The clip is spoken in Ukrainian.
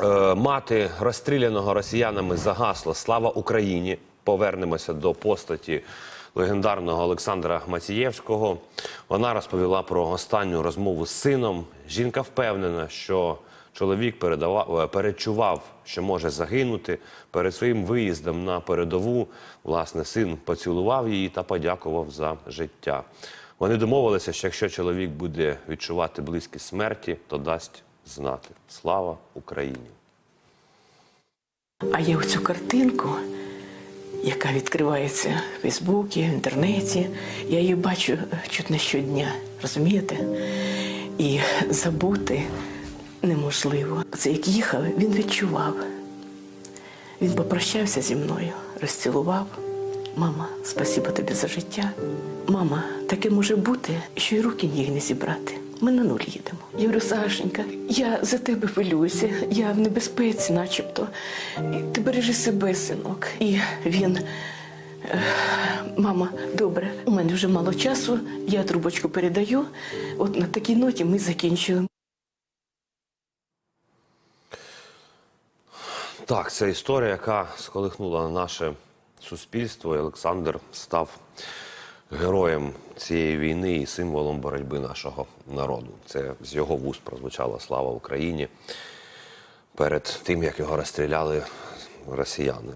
Е, Мати розстріляного росіянами загасла Слава Україні. Повернемося до постаті легендарного Олександра Мацієвського. Вона розповіла про останню розмову з сином. Жінка впевнена, що чоловік передавав, е, перечував, що може загинути. Перед своїм виїздом на передову власне син поцілував її та подякував за життя. Вони домовилися, що якщо чоловік буде відчувати близькість смерті, то дасть знати. Слава Україні! А є оцю картинку, яка відкривається в Фейсбуці, в інтернеті. Я її бачу е, чуть не щодня, розумієте? І забути неможливо. Це як їхав, він відчував. Він попрощався зі мною, розцілував. Мама, спасибо тобі за життя. Мама, таке може бути, що й руки ніг не зібрати. Ми на нуль їдемо. Я говорю, Сашенька, я за тебе хвилююся, я в небезпеці, начебто. Ти бережи себе, синок. І він. е, Мама, добре, у мене вже мало часу, я трубочку передаю. От на такій ноті ми закінчуємо. Так, це історія, яка сколихнула наше суспільство. І Олександр став героєм цієї війни і символом боротьби нашого народу. Це з його вуст прозвучала слава Україні перед тим, як його розстріляли росіяни.